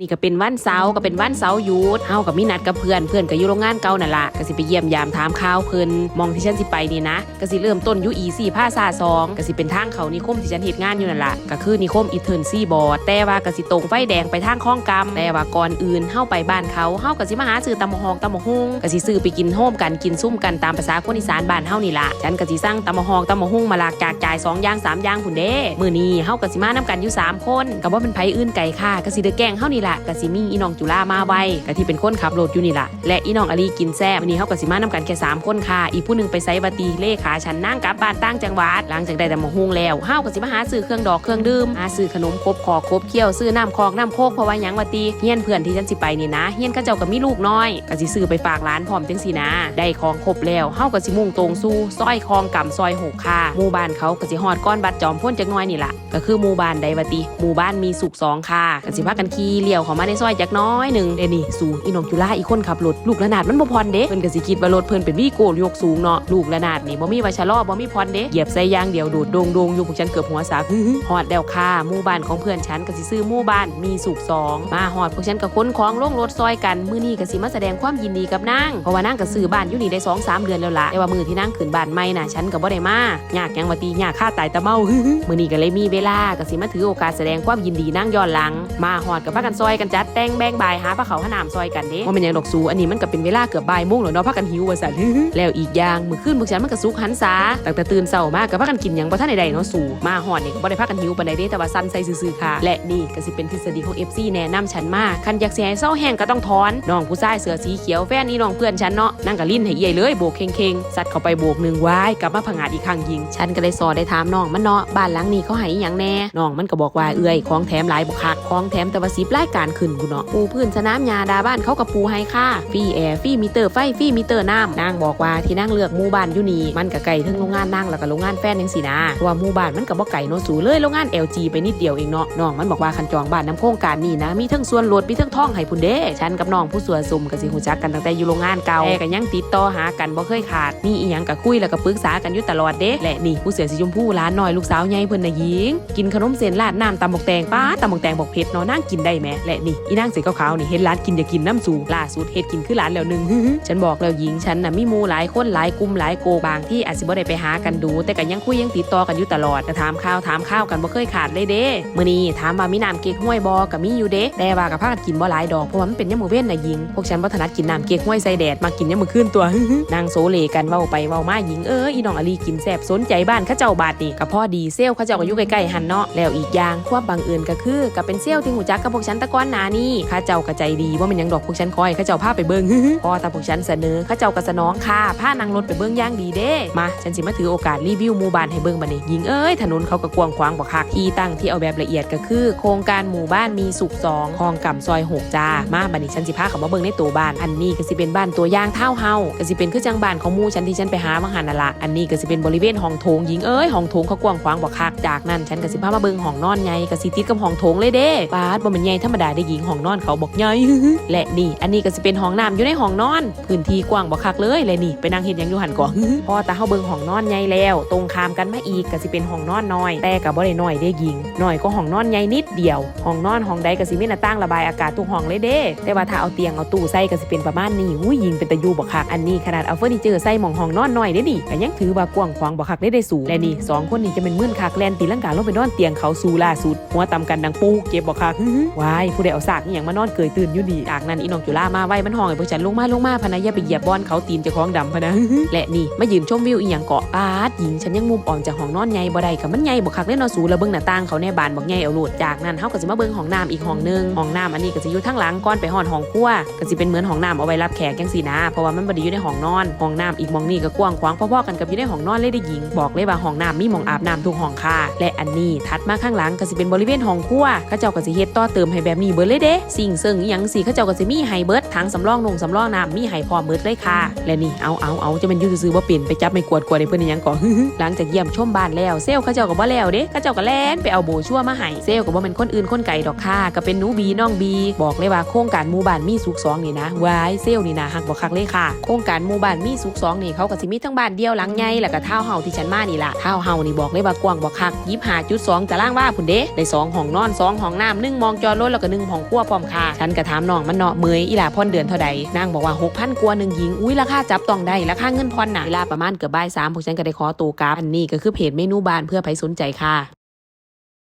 นี่ก็เป็นวันเสาร์ก็เป็นวันเสาร์หยุดเฮากับมีนัดกับเพื่อนเพื่อนก็อยู่โรงงานเก่านั่นละก็สิไปเยี่ยมยามถามข่าวเพิ่นมองที่ฉันสิไปนี่นะก็สิเริ่มต้นอยู่อีสี่ผ้าซาซองก็สิเป็นทางเขานิคมที่ฉันเฮ็ดงานอยู่นั่นละก็คือนิคมอีเทิร์นซี่บอร์ดแต่ว่าก็สิตรงไฟแดงไปทางคลองกำแต่ว่าก่อนอื่นเฮาไปบ้านเขาเฮาก็สิมาหาซื้อตำมะฮองตำมะฮุงก็สิซื้อไปกินโฮมกันกินซุ่มกันตามภาษาคนอีสานบ้านเฮานี่ละฉันก็สิสั่งตำมะฮองตำมะฮุงมาลากจากจ่ายสองย่างสามอย่างพุ่นเด้มื้อนี้เฮาก็สิมานํกันอยู่สามคนก็บ่เป็นไผอื่นไกลค่ะก็สิเด้แกงเฮานี่ละก็สิมีอีน้องจุฬามาไวก็ที่เป็นคนขับรถอยู่นี่ละและอีน้องอลีกินแซ่บวันนี้เฮาก็สิมานํกันแค่สามคนค่ะ อีผู้หนึงไปไสวัตีเลขาฉันนั่งกลับบ้านต่างจังหวัดหลังจากได้แต่มาฮุงแล้วเฮาก็สิมาหาซื้อเครื่องดอกเครื่องดื่มหาซื้อขนมครบคอครบเคี้ยวซื้อน้ำคอกน้ำโคกเพราะว่ายังวัตีเฮียนเพื่อนที่ฉันสิไปนี่นะเฮียนเขาเจ้าก็มีลูกน้อยก็สิซื้อไปฝากร้านพร้อมจังสินะได้ของครบแล้วเฮาก็สิมุ่งตรงสู่ซอยคลองกำซอยหกค่ะหมู่บ้านเขาก็สิฮอดก้อนบัดจอมพ่นจักน้อยนี่ละก็คือหมู่บ้านใดวะติหมู่บ้านมีสุขสองค่ะก็สิพากันขี่เลียวเข้ามาในซอยจักน้อยหนึ่งเดนี่สู่อีน้องจุฬาอีกคนขับรถลูกระนาดมันบ่พรเด้เพิ่นก็สิคิดว่ารถเพิ่นเป็นวีโก้ยกสูงเนาะลูกระนาดนี่บ่มีว่าชะลอบ่มีพรเด้เหยียบใส่ยางเดียวโดดโดงโดงอยู่พวกฉันเกือบหัวสากฮอดแล้วค่ะหมู่บ้านของเพื่อนฉันก็สิซื้อหมู่บ้านมีสุขสองมาฮอดพวกฉันก็ขนของลงรถซอยกันมื้อนี้ก็สิมาแสดงความยินดีกับนางเพราะว่านางก็ซื้อบ้านอยู่นี่ได้สองสามเดือนแล้วล่ะแต่ว่ามื้อที่นางขึ้นบ้านใหม่น่ะฉันก็บ่ได้มายากยังว่าตียากค่าตายตะเมามื้อนี้ก็เลยมีเวลาก็สิมาถือโอกาสแสดงความยินดีนางย้อนหลัง มาฮอดกับพากันซอยกันจัดแต่งแบ่งบายหาพระเขาหาน้ำซอยกันเด้ว่ามันยังดอกสูอันนี้มันก็เป็นเวลาเกือบบ่ายโมงแล้วเนาะพากันหิวว่าซั่นแล้วอีกอย่างมื้อคืนพวกฉันมันก็สุกหันษาตั้งแต่ตื่นเช้ามาก็พากันกินหยังบ่ทันได้ๆเนาะสูมาฮอดนี่ก็บ่ได้พากันหิวปานใดเด้แต่ว่าสั่นใส่ซื่อๆค่ะ และนี่ก็สิเป็นทฤษฎีของ FC แนะนำฉันมาคันอยากสิให้เศร้าแห้งก็ต้องถอนน้องผู้ชายเสื้อสีเขียวแฟนนี่น้องเพื่อนฉันเนาะนั่งก็ลิ้นให้เอี่ยเลยโบกเข่งๆซัดเข้าไปโบกนึ่งว้ายกลับมาผงาดอีกครั้งยิง ฉันก็เลยสอได้ถามน้องมันเนาะบ้านหลังนี้เขาให้หยังแน่น้องมันก็บอกว่าเอื้อยของแถมหลายบ่คักของแถมแต่ว่าสิบรายการขึ้นกูเนาะปูพื้นสนามหญ้าดาบ้านเขากับปูให้ค่าฟรีแอร์ฟรีมิเตอร์ไฟฟรีมิเตอร์น้ำนางบอกว่าที่นางเลือกหมู่บ้านอยู่นี่มันก็ไกลถึงโรงงานนางแล้วก็โรงงานแฟนจังซี่นะว่าหมู่บ้านมันก็บ่ไกลเนสูเลยโรงงาน LG ไปนิดเดียวเองเนาะน้องมันบอกว่าคันจองบ้านน้ำโครงการนี่นะมีทั้งส่วนลดมีทั้งท่องให้พุ่นเด้ฉันกับน้องผู้สวยสมก็สิฮู้จักกันตั้งแต่อยู่โรงงานเก่าแต่ก็ยังติดต่อหากันบ่เคยขาดมีอีหยังก็คุยแล้วก็ปรึกษากันอยู่ตลอดเด้และนี่ผู้เสือสีชมพูร้านน้อยลูกสาวใหญ่เพิ่นน่ะหญิงกินขนมเส้นราดน้ำตำบกแตงป้าตำบกแตงบอกเผ็ดเนาะนางกินได้แหมและนี่อีนางสีขาวๆนี่เห็นร้านกินอย่ากินน้ำสูงล่าสุดเฮ็ดกินคือร้านแล้วหนึงฉันบอกแล้วหญิงฉันน่ะมีมูหลายคนหลายกลุ่มหลายโกบางที่อาจสิบ่ได้ไปหากันดู แต่ก็ยังคุยยังติดต่อกันอยู่ตลอดแต่ถามข่าวถามข้าวกันบ่เคยขาดเลยเด้มื้อนี้ถามว่ามีน้ำเก๊กห้วยบ่ก็มีอยู่เด้แต่ว่าก็พากันกินบ่หลายดอกเพราะว่ามันเป็นยามมื้อเว้นน่ะหญิงพวกฉันบ่ถนัดกินน้ำเก๊กห้วยใส่แดดมากินยามมื้อคืนตัวนางโซเลกันเว้าไปเว้ามาหญิงเอออีน้องอลีกินแซ่บสนใจบ้านข้าเจ้าบาดนี่ก็พอดีเซลเขาเจ้าก็อยู่ใกล้ๆหันเนาะแล้วอีกอย่างความบังเอิญก็คือก็เป็นเซลที่หูจักกับพวกฉันตะกอนหนานี่ข้าเจ้าก็ใจดีว่ามันยังดอกพวกฉันคอยข้าเจ้าพาไปเบิ่งพอตาพวกฉันเสนอข้าเจ้าก็สนองค่ะพานั่งรถไปเบิ่งย่างดีเด้มาฉันสิมาถือโอกาสรีวิวหมู่บ้านให้เบิ่งบัดนี้หญิงเอ้ยถนนเขาก็กวางขวางบ่คักที่ตั้งที่เอาแบบละเอียดก็คือ โครงการหมู่บ้านมีสุขสองคลองก่ำซอยหกจ้ามาบัดนี้ฉันสิพาเขามาเบิ่งในตัวบ้านอันนี้ก็สิเป็นบ้านตัวอย่างเท่าเฮาก็สิเป็นคือจังบ้านของหมู่ฉันที่ฉันไปหาบางหันน่ะละอันนี้ก็สิเป็นบริเวณห้องโถงหญิงเอ้ยห้องโถงเขากวางขวางบ่คักจากนั้นฉันก็สิพามาเบิ่งห้องนอนใหญ่ก็สิติดกับห้องโถงเลยเด้ปาดบ่ม่นใหญ่ธรรมดาได้หญิงห้องนอนเขาบอกใหญ่และนี่ อันนี้ก็สิเป็นห้องน้ำอยู่ในห้องนอน พื้นที่กว้างบ่คักเลยและนี่ไปนั่งเฮ็ดยังอยู่หันก่อนพอตาเฮาเบิงห้องนอนใหญ่แล้ว ตรงข้ามกันมาอีกก็สิเป็นห้องนอนน้อย แต่ก็บ่ได้น้อยเด้หญิงน้อยก็ห้องนอนใหญ่นิดเดียวห้องนอนห้องใดก็สิมีหน้าต่างระบายอากาศทุกห้องเลยเด้แต่ว่าถ้าเอาเตียงเอาตู้ใส่ก็สิเป็นประมาณนี้หูยิงเป็นตะยูบ่คักอันนี้ขนาดเอาเฟอร์นิเจอร์ใส่หม่องห้องนอนน้อยเด้ดิก็ยังถือว่ากว้างขวางบ่คักได้ได้สูงและนี่สองคนนี้จะเป็นมื่นคักแลนตีลังกาลงไปนอนเตียงเขาสูล่าสุดหัวต่ำกันดังปูเก็บบ่คักว้ายผู้ใดเอาสากอหย่างมานอนเกยตื่นอยู่ดีจากนั้นอีน้องจุฬามาไว้มันห้องให้พวกฉันลงมาลงมาพนะอย่าไปเหยียบบอนเขาตีนเจะคล้าของดำพนะและนี่มายืนชมวิวอีหยังเกาะปาดหญิงฉันยังมุมอ่อนจากห้องนอนใหญ่บ่ได้กับมันใหญ่บ่คักเล่นนอนสูแล้วเบิ่งหน้าต่างเขาแน่บานบักใหญ่เอาโหลดจากนั้นเฮาก็สิมาเบิ่งห้องน้ำอีกห้องนึงห้องน้ำอันนี้ก็สิอยู่ทางหลังก่อนไปห้องห้องครัวก็สิเป็นเหมือนห้องน้ำเอาไว้รับแขกจังซี่นะ เพราะว่ามันบ่ได้อยู่ในห้องนอนห้องน้ำอีกหมองนี้ก็กว้างขวางพอๆกันกับอยู่ในห้องนอนเลยได้หญิงบอกเลยว่าห้องน้ำมีหมองอาบน้ำทุกห้องค่ะและอันนี้ถัดมาข้างหลังก็สิเป็นบริเวณห้องครัวเขาเจ้าก็สิเฮ็ดต่อเติมให้แบบนี้เบิดเลยเด้สิ่งซึ่งอหยังสิเขาเจ้าก็สิมีให้เบิร์ดทั้งสำรองนงสำรองน้ำมีให้พร้อมเบิดเลยค่ะ และนี่เอาเอาเอาจะเป็นอยูซื้อๆบ่เป็นไปจับไม่กวดกวดให้เพิ่นอหยังก่อนหลังจากเยี่ยมชมบ้านแล้วเซลลเขาเจ้าก็บ่แล้วเด้เขาเจ้าก็แล่นไปเอาโบชั่วมาให้เซลก็บ่เป็นคนอื่นคนไกลดอกค่ะก็เป็นหนูบีน้องบีบอกเลยว่าโครงการหมู่บ้านมีสุขสองนี่นะวายเซลนี่นะฮักบ่คักเลยค่ะโครงการหมู่บ้านมีสุขสองนี่เขาก็สิมีทั้งบ้านเดียวหลังใหญ่แล้วก็เท่าเฮาที่ฉันมานี่ล่ะเท่าเฮานี่บอกเลยว่ากว้างบ่คัก25.2ตารางวาพุ่นเด้ได้สองห้องนอนสองห้องน้ำหนึ่งมองจอรถแล้วก็ก็หนึ่งของกั้วพร้อมค่ะฉันก็ถามน้องมันเนาะเมยอีหลาพ่อนเดือนเท่าใดนางบอกว่า6,000กัวหนึ่งหญิงอุ้ยราคาจับต้องได้ราคาเงินพรน่ะเวลาประมาณเกือบบ่ายสามพวกฉันก็ได้ขอตัวกลับอันนี้ก็คือเพจเมนูบานเพื่อใครสนใจค่ะ